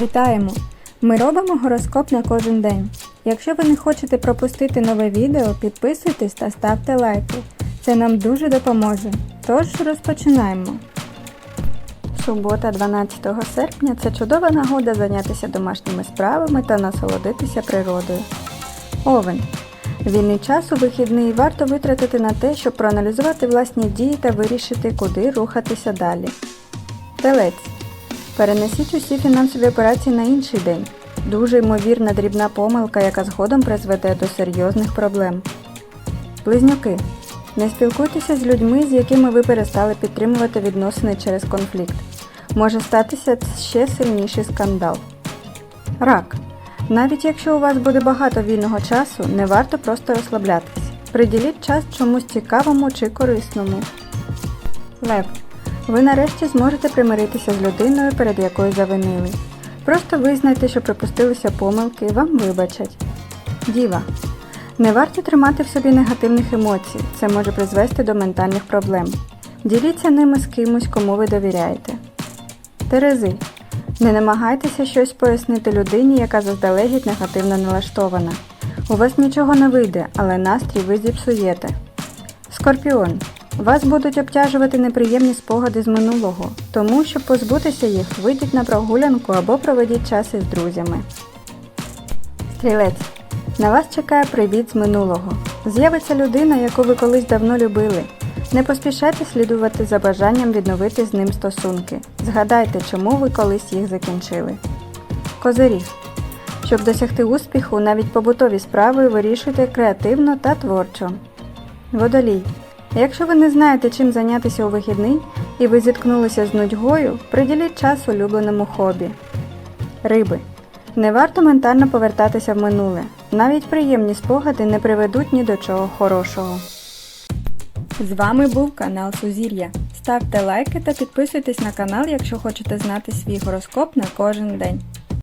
Вітаємо! Ми робимо гороскоп на кожен день. Якщо ви не хочете пропустити нове відео, підписуйтесь та ставте лайки. Це нам дуже допоможе. Тож розпочинаємо. Субота, 12 серпня це чудова нагода зайнятися домашніми справами та насолодитися природою. Овен. Вільний час у вихідний варто витратити на те, щоб проаналізувати власні дії та вирішити, куди рухатися далі. Телець. Перенесіть усі фінансові операції на інший день. Дуже ймовірна дрібна помилка, яка згодом призведе до серйозних проблем. Близнюки. Не спілкуйтеся з людьми, з якими ви перестали підтримувати відносини через конфлікт. Може статися ще сильніший скандал. Рак. Навіть якщо у вас буде багато вільного часу, не варто просто розслаблятись. Приділіть час чомусь цікавому чи корисному. Лев. Ви нарешті зможете примиритися з людиною, перед якою завинили. Просто визнайте, що припустилися помилки, вам вибачать. Діва. Не варто тримати в собі негативних емоцій, це може призвести до ментальних проблем. Діліться ними з кимось, кому ви довіряєте. Терези. Не намагайтеся щось пояснити людині, яка заздалегідь негативно налаштована. У вас нічого не вийде, але настрій ви зіпсуєте. Скорпіон. Вас будуть обтяжувати неприємні спогади з минулого, тому, щоб позбутися їх, вийдіть на прогулянку або проведіть час із друзями. Стрілець. На вас чекає привіт з минулого. З'явиться людина, яку ви колись давно любили. Не поспішайте слідувати за бажанням відновити з ним стосунки. Згадайте, чому ви колись їх закінчили. Козиріг. Щоб досягти успіху, навіть побутові справи вирішуйте креативно та творчо. Водолій. Якщо ви не знаєте, чим зайнятися у вихідний і ви зіткнулися з нудьгою, приділіть час улюбленому хобі. Риби. Не варто ментально повертатися в минуле. Навіть приємні спогади не приведуть ні до чого хорошого. З вами був канал Сузір'я. Ставте лайки та підписуйтесь на канал, якщо хочете знати свій гороскоп на кожен день.